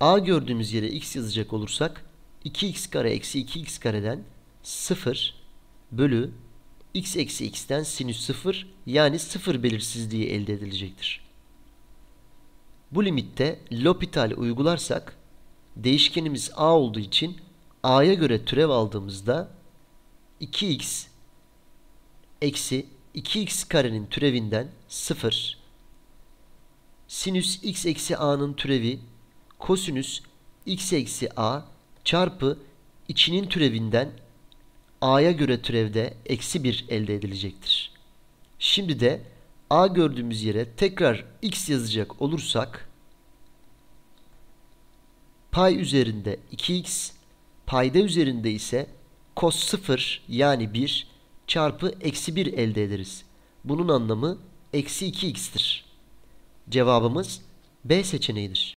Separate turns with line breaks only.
a gördüğümüz yere x yazacak olursak 2x kare eksi 2x kareden 0 bölü x eksi x'ten sinüs 0 yani 0 belirsizliği elde edilecektir. Bu limitte L'Hopital uygularsak değişkenimiz a olduğu için a'ya göre türev aldığımızda 2x eksi 2x karenin türevinden 0 sinüs x eksi a'nın türevi kosinüs x eksi a çarpı içinin türevinden a'ya göre türevde eksi 1 elde edilecektir. Şimdi de a gördüğümüz yere tekrar x yazacak olursak pay üzerinde 2x payda üzerinde ise cos 0 yani 1 çarpı eksi 1 elde ederiz. Bunun anlamı eksi 2x'tir. Cevabımız B seçeneğidir.